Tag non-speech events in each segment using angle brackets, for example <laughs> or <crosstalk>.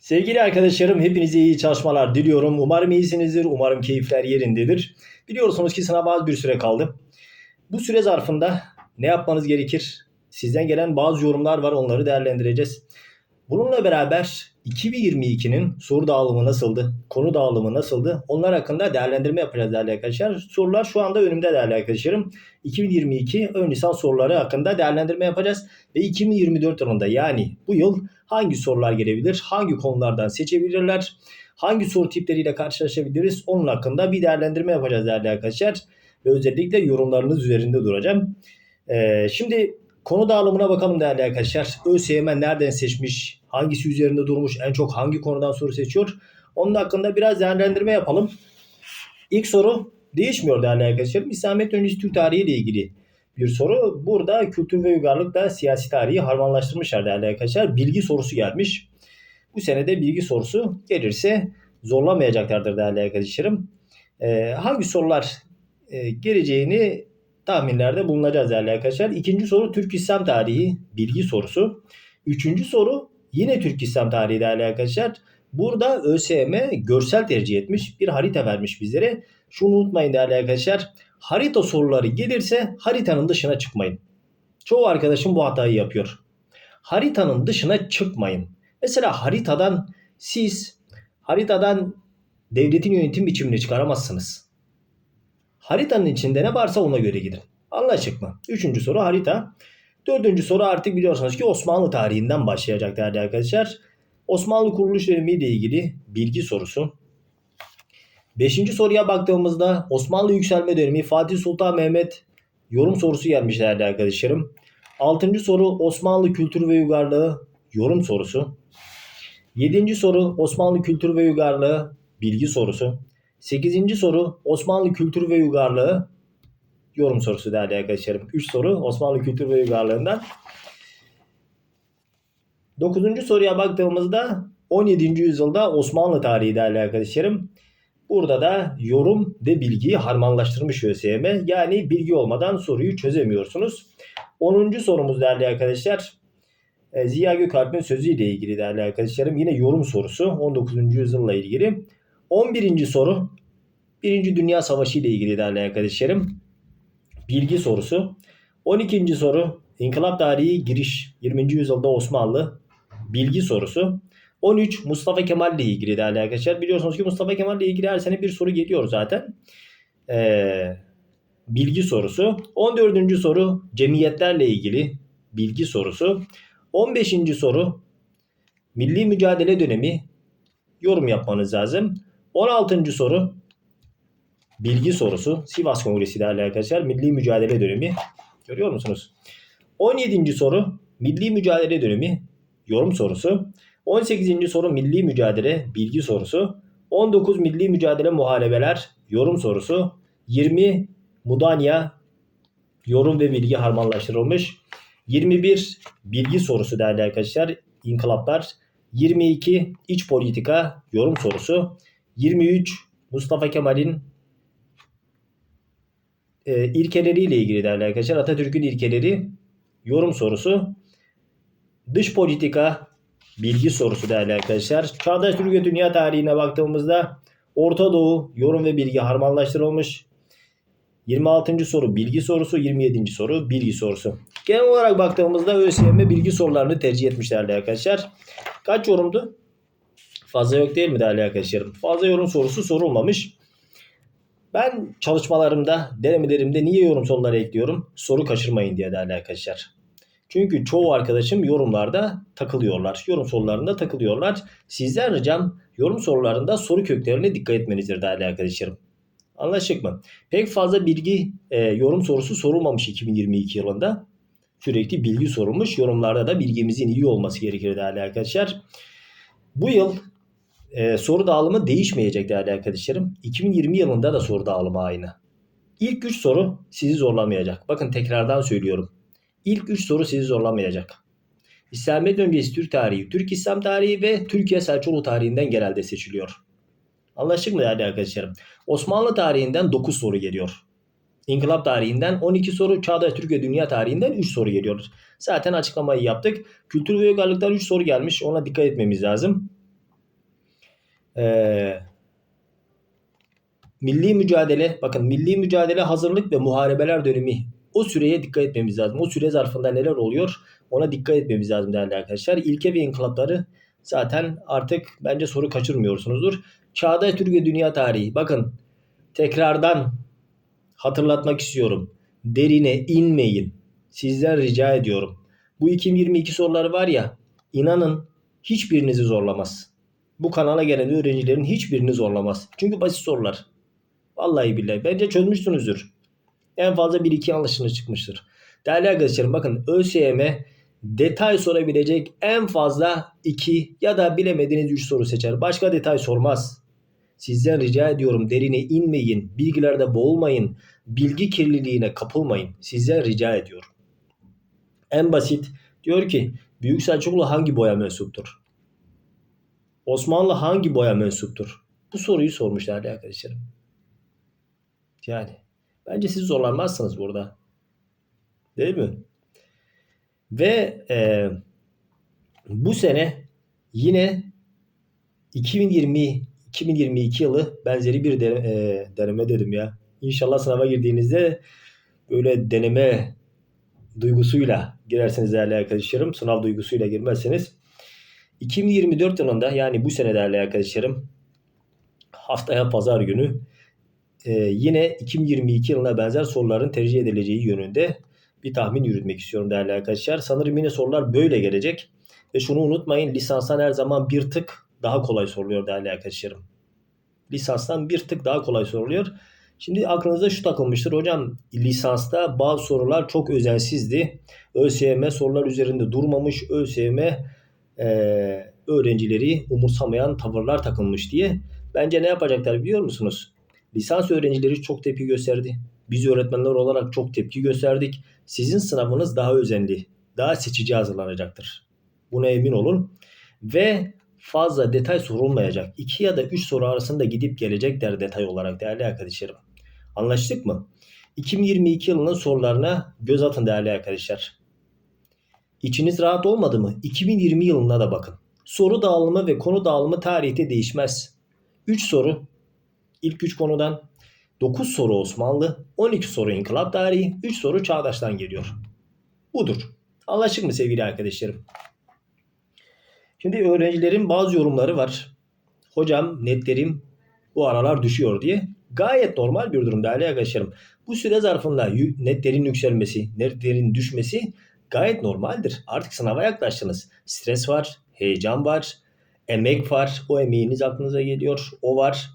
Sevgili arkadaşlarım hepinize iyi çalışmalar diliyorum. Umarım iyisinizdir. Umarım keyifler yerindedir. Biliyorsunuz ki sınava az bir süre kaldı. Bu süre zarfında ne yapmanız gerekir? Sizden gelen bazı yorumlar var onları değerlendireceğiz. Bununla beraber 2022'nin soru dağılımı nasıldı? Konu dağılımı nasıldı? Onlar hakkında değerlendirme yapacağız değerli arkadaşlar. Sorular şu anda önümde değerli arkadaşlarım. 2022 ön lisans soruları hakkında değerlendirme yapacağız. Ve 2024 yılında yani bu yıl hangi sorular gelebilir? Hangi konulardan seçebilirler? Hangi soru tipleriyle karşılaşabiliriz? Onun hakkında bir değerlendirme yapacağız değerli arkadaşlar. Ve özellikle yorumlarınız üzerinde duracağım. Ee, şimdi konu dağılımına bakalım değerli arkadaşlar. ÖSYM nereden seçmiş? Hangisi üzerinde durmuş? En çok hangi konudan soru seçiyor? Onun hakkında biraz değerlendirme yapalım. İlk soru değişmiyor değerli arkadaşlarım. İslamiyet öncesi Türk tarihi ile ilgili bir soru. Burada kültür ve uygarlıkla siyasi tarihi harmanlaştırmışlar değerli arkadaşlar. Bilgi sorusu gelmiş. Bu senede bilgi sorusu gelirse zorlamayacaklardır değerli arkadaşlarım. Ee, hangi sorular e, geleceğini tahminlerde bulunacağız değerli arkadaşlar. İkinci soru Türk İslam tarihi bilgi sorusu. Üçüncü soru yine Türk İslam tarihi değerli arkadaşlar. Burada ÖSYM görsel tercih etmiş. Bir harita vermiş bizlere. Şunu unutmayın değerli arkadaşlar. Harita soruları gelirse haritanın dışına çıkmayın. Çoğu arkadaşım bu hatayı yapıyor. Haritanın dışına çıkmayın. Mesela haritadan siz haritadan devletin yönetim biçimini çıkaramazsınız. Haritanın içinde ne varsa ona göre gidin. Anlaşık mı? Üçüncü soru harita. Dördüncü soru artık biliyorsunuz ki Osmanlı tarihinden başlayacak değerli arkadaşlar. Osmanlı kuruluş dönemiyle ilgili bilgi sorusu. Beşinci soruya baktığımızda Osmanlı yükselme dönemi Fatih Sultan Mehmet yorum sorusu gelmiş değerli arkadaşlarım. Altıncı soru Osmanlı kültür ve uygarlığı yorum sorusu. Yedinci soru Osmanlı kültür ve uygarlığı bilgi sorusu. Sekizinci soru Osmanlı kültür ve uygarlığı yorum sorusu değerli arkadaşlarım. Üç soru Osmanlı kültür ve uygarlığından. Dokuzuncu soruya baktığımızda 17. yüzyılda Osmanlı tarihi değerli arkadaşlarım. Burada da yorum ve bilgiyi harmanlaştırmış ÖSYM. Yani bilgi olmadan soruyu çözemiyorsunuz. 10. sorumuz değerli arkadaşlar. e, Ziya Gökalp'in sözüyle ilgili değerli arkadaşlarım. Yine yorum sorusu 19. yüzyılla ilgili. 11. soru 1. Dünya Savaşı ile ilgili değerli arkadaşlarım. Bilgi sorusu. 12. soru İnkılap tarihi giriş 20. yüzyılda Osmanlı bilgi sorusu. 13 Mustafa Kemal ile ilgili değerli arkadaşlar. Biliyorsunuz ki Mustafa Kemal ile ilgili her sene bir soru geliyor zaten. Ee, bilgi sorusu. 14. soru cemiyetlerle ilgili bilgi sorusu. 15. soru milli mücadele dönemi yorum yapmanız lazım. 16. soru bilgi sorusu. Sivas Kongresi değerli arkadaşlar. Milli mücadele dönemi. Görüyor musunuz? 17. soru milli mücadele dönemi yorum sorusu. 18. soru milli mücadele bilgi sorusu. 19 milli mücadele muharebeler yorum sorusu. 20 Mudanya yorum ve bilgi harmanlaştırılmış. 21 bilgi sorusu değerli arkadaşlar. İnkılaplar. 22 iç politika yorum sorusu. 23 Mustafa Kemal'in e, ilkeleriyle ilgili değerli arkadaşlar. Atatürk'ün ilkeleri yorum sorusu. Dış politika bilgi sorusu değerli arkadaşlar. Çağdaş Türk ve Dünya tarihine baktığımızda Orta Doğu yorum ve bilgi harmanlaştırılmış. 26. soru bilgi sorusu, 27. soru bilgi sorusu. Genel olarak baktığımızda ÖSYM bilgi sorularını tercih etmiş değerli arkadaşlar. Kaç yorumdu? Fazla yok değil mi değerli arkadaşlarım? Fazla yorum sorusu sorulmamış. Ben çalışmalarımda, denemelerimde niye yorum soruları ekliyorum? Soru kaçırmayın diye değerli arkadaşlar. Çünkü çoğu arkadaşım yorumlarda takılıyorlar. Yorum sorularında takılıyorlar. Sizden ricam yorum sorularında soru köklerine dikkat etmenizdir değerli arkadaşlarım. Anlaştık mı? Pek fazla bilgi e, yorum sorusu sorulmamış 2022 yılında. Sürekli bilgi sorulmuş. Yorumlarda da bilgimizin iyi olması gerekir değerli arkadaşlar. Bu yıl e, soru dağılımı değişmeyecek değerli arkadaşlarım. 2020 yılında da soru dağılımı aynı. İlk 3 soru sizi zorlamayacak. Bakın tekrardan söylüyorum. İlk 3 soru sizi zorlamayacak. İslamiyet öncesi Türk tarihi, Türk İslam tarihi ve Türkiye Selçuklu tarihinden genelde seçiliyor. Anlaştık mı değerli arkadaşlarım? Osmanlı tarihinden 9 soru geliyor. İnkılap tarihinden 12 soru, Çağdaş Türk ve Dünya tarihinden 3 soru geliyor. Zaten açıklamayı yaptık. Kültür ve uygarlıktan 3 soru gelmiş. Ona dikkat etmemiz lazım. Ee, milli mücadele, bakın milli mücadele hazırlık ve muharebeler dönemi. O süreye dikkat etmemiz lazım. O süre zarfında neler oluyor ona dikkat etmemiz lazım değerli arkadaşlar. İlke ve inkılapları zaten artık bence soru kaçırmıyorsunuzdur. Çağdaş Türk ve Dünya Tarihi. Bakın tekrardan hatırlatmak istiyorum. Derine inmeyin. Sizden rica ediyorum. Bu 2022 soruları var ya inanın hiçbirinizi zorlamaz. Bu kanala gelen öğrencilerin hiçbirini zorlamaz. Çünkü basit sorular. Vallahi billahi. Bence çözmüşsünüzdür. En fazla 1-2 yanlışınız çıkmıştır. Değerli arkadaşlarım bakın ÖSYM detay sorabilecek en fazla 2 ya da bilemediğiniz 3 soru seçer. Başka detay sormaz. Sizden rica ediyorum derine inmeyin, bilgilerde boğulmayın, bilgi kirliliğine kapılmayın. Sizden rica ediyorum. En basit diyor ki Büyük Selçuklu hangi boya mensuptur? Osmanlı hangi boya mensuptur? Bu soruyu sormuş değerli arkadaşlarım. Yani bence siz zorlanmazsınız burada. Değil mi? Ve e, bu sene yine 2020 2022 yılı benzeri bir deneme, e, deneme dedim ya. İnşallah sınava girdiğinizde böyle deneme duygusuyla girerseniz değerli arkadaşlarım. Sınav duygusuyla girmezseniz 2024 yılında yani bu sene değerli arkadaşlarım haftaya pazar günü e, yine 2022 yılına benzer soruların tercih edileceği yönünde bir tahmin yürütmek istiyorum değerli arkadaşlar. Sanırım yine sorular böyle gelecek. Ve şunu unutmayın lisanstan her zaman bir tık daha kolay soruluyor değerli arkadaşlarım. Lisanstan bir tık daha kolay soruluyor. Şimdi aklınıza şu takılmıştır. Hocam lisansta bazı sorular çok özensizdi. ÖSYM sorular üzerinde durmamış. ÖSYM e, öğrencileri umursamayan tavırlar takılmış diye. Bence ne yapacaklar biliyor musunuz? Lisans öğrencileri çok tepki gösterdi. Biz öğretmenler olarak çok tepki gösterdik. Sizin sınavınız daha özenli, daha seçici hazırlanacaktır. Buna emin olun. Ve fazla detay sorulmayacak. 2 ya da 3 soru arasında gidip gelecekler detay olarak değerli arkadaşlarım. Anlaştık mı? 2022 yılının sorularına göz atın değerli arkadaşlar. İçiniz rahat olmadı mı? 2020 yılına da bakın. Soru dağılımı ve konu dağılımı tarihte değişmez. 3 soru ilk 3 konudan 9 soru Osmanlı, 12 soru İnkılap tarihi, 3 soru Çağdaş'tan geliyor. Budur. Anlaştık mı sevgili arkadaşlarım? Şimdi öğrencilerin bazı yorumları var. Hocam netlerim bu aralar düşüyor diye. Gayet normal bir durum değerli arkadaşlarım. Bu süre zarfında netlerin yükselmesi, netlerin düşmesi gayet normaldir. Artık sınava yaklaştınız. Stres var, heyecan var, emek var. O emeğiniz aklınıza geliyor. O var.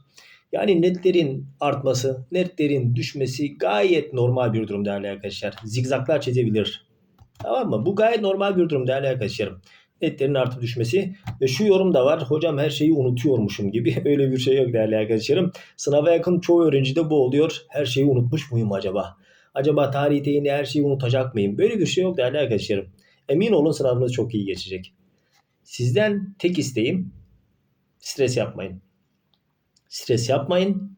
Yani netlerin artması, netlerin düşmesi gayet normal bir durum değerli arkadaşlar. Zigzaklar çizebilir. Tamam mı? Bu gayet normal bir durum değerli arkadaşlarım. Netlerin artıp düşmesi ve şu yorum da var. Hocam her şeyi unutuyormuşum gibi. <laughs> Öyle bir şey yok değerli arkadaşlarım. Sınava yakın çoğu öğrencide bu oluyor. Her şeyi unutmuş muyum acaba? Acaba tarihte yine her şeyi unutacak mıyım? Böyle bir şey yok değerli arkadaşlarım. Emin olun sınavınız çok iyi geçecek. Sizden tek isteğim stres yapmayın. Stres yapmayın.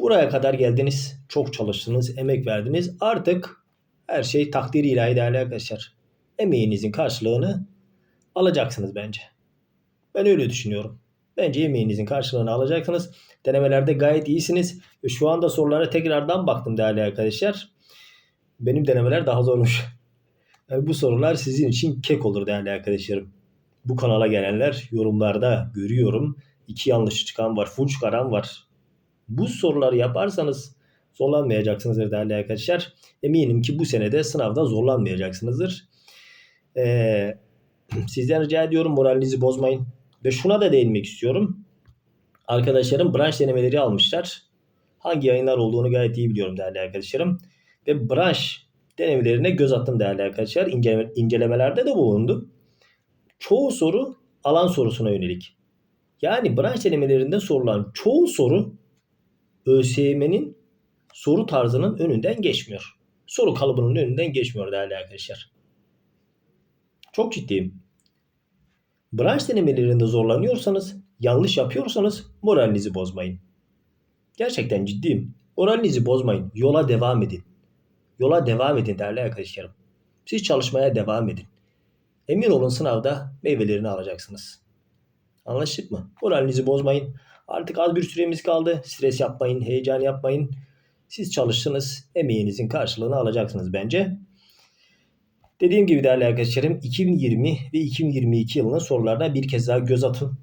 Buraya kadar geldiniz. Çok çalıştınız, emek verdiniz. Artık her şey takdir ilahi değerli arkadaşlar. Emeğinizin karşılığını alacaksınız bence. Ben öyle düşünüyorum. Bence emeğinizin karşılığını alacaksınız. Denemelerde gayet iyisiniz. Şu anda sorulara tekrardan baktım değerli arkadaşlar. Benim denemeler daha zormuş. <laughs> Yani bu sorular sizin için kek olur değerli arkadaşlarım. Bu kanala gelenler yorumlarda görüyorum. İki yanlış çıkan var, full çıkaran var. Bu soruları yaparsanız zorlanmayacaksınızdır değerli arkadaşlar. Eminim ki bu senede sınavda zorlanmayacaksınızdır. Ee, <clears throat> sizden rica ediyorum moralinizi bozmayın. Ve şuna da değinmek istiyorum. Arkadaşlarım branş denemeleri almışlar. Hangi yayınlar olduğunu gayet iyi biliyorum değerli arkadaşlarım. Ve branş denemelerine göz attım değerli arkadaşlar. İnceleme, incelemelerde de bulundum. Çoğu soru alan sorusuna yönelik. Yani branş denemelerinde sorulan çoğu soru ÖSYM'nin soru tarzının önünden geçmiyor. Soru kalıbının önünden geçmiyor değerli arkadaşlar. Çok ciddiyim. Branş denemelerinde zorlanıyorsanız, yanlış yapıyorsanız moralinizi bozmayın. Gerçekten ciddiyim. Moralinizi bozmayın. Yola devam edin. Yola devam edin değerli arkadaşlarım. Siz çalışmaya devam edin. Emin olun sınavda meyvelerini alacaksınız. Anlaştık mı? Moralinizi bozmayın. Artık az bir süremiz kaldı. Stres yapmayın, heyecan yapmayın. Siz çalıştınız. Emeğinizin karşılığını alacaksınız bence. Dediğim gibi değerli arkadaşlarım 2020 ve 2022 yılının sorularına bir kez daha göz atın.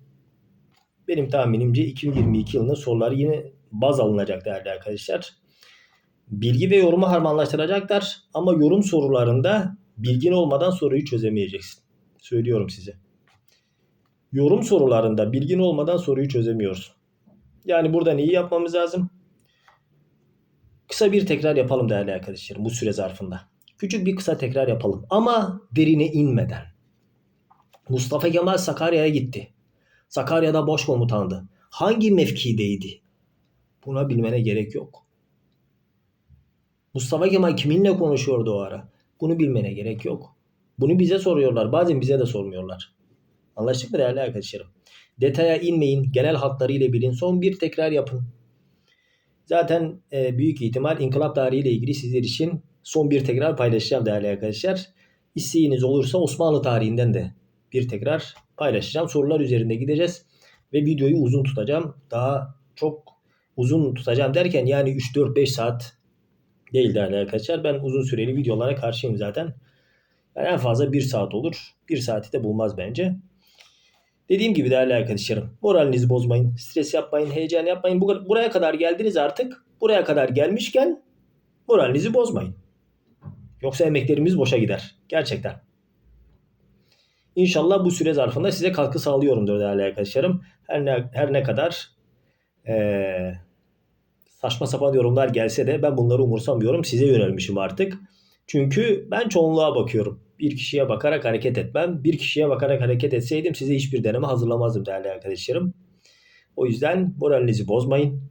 Benim tahminimce 2022 yılının soruları yine baz alınacak değerli arkadaşlar. Bilgi ve yorumu harmanlaştıracaklar ama yorum sorularında bilgin olmadan soruyu çözemeyeceksin. Söylüyorum size. Yorum sorularında bilgin olmadan soruyu çözemiyorsun. Yani burada neyi yapmamız lazım? Kısa bir tekrar yapalım değerli arkadaşlarım bu süre zarfında. Küçük bir kısa tekrar yapalım ama derine inmeden. Mustafa Kemal Sakarya'ya gitti. Sakarya'da boş komutandı. Hangi mevkideydi? Buna bilmene gerek yok. Mustafa Kemal kiminle konuşuyordu o ara? Bunu bilmene gerek yok. Bunu bize soruyorlar. Bazen bize de sormuyorlar. Anlaştık mı değerli arkadaşlarım? Detaya inmeyin. Genel hatlarıyla bilin. Son bir tekrar yapın. Zaten e, büyük ihtimal inkılap tarihiyle ilgili sizler için son bir tekrar paylaşacağım değerli arkadaşlar. İsteğiniz olursa Osmanlı tarihinden de bir tekrar paylaşacağım. Sorular üzerinde gideceğiz ve videoyu uzun tutacağım. Daha çok uzun tutacağım derken yani 3-4-5 saat değil değerli arkadaşlar. Ben uzun süreli videolara karşıyım zaten. Yani en fazla 1 saat olur. 1 saati de bulmaz bence. Dediğim gibi değerli arkadaşlarım moralinizi bozmayın. Stres yapmayın, heyecan yapmayın. Bu- Buraya kadar geldiniz artık. Buraya kadar gelmişken moralinizi bozmayın. Yoksa emeklerimiz boşa gider. Gerçekten. İnşallah bu süre zarfında size katkı sağlıyorumdur değerli arkadaşlarım. Her ne, her ne kadar eee, saçma sapan yorumlar gelse de ben bunları umursamıyorum. Size yönelmişim artık. Çünkü ben çoğunluğa bakıyorum. Bir kişiye bakarak hareket etmem. Bir kişiye bakarak hareket etseydim size hiçbir deneme hazırlamazdım değerli arkadaşlarım. O yüzden moralinizi bozmayın.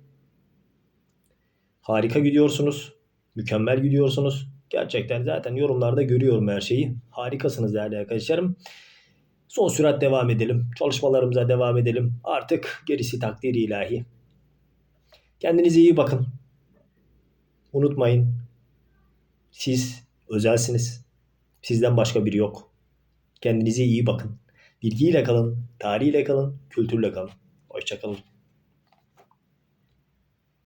Harika gidiyorsunuz. Mükemmel gidiyorsunuz. Gerçekten zaten yorumlarda görüyorum her şeyi. Harikasınız değerli arkadaşlarım. Son sürat devam edelim. Çalışmalarımıza devam edelim. Artık gerisi takdiri ilahi. Kendinize iyi bakın. Unutmayın. Siz özelsiniz. Sizden başka biri yok. Kendinize iyi bakın. Bilgiyle kalın, tarihiyle kalın, kültürle kalın. Hoşçakalın.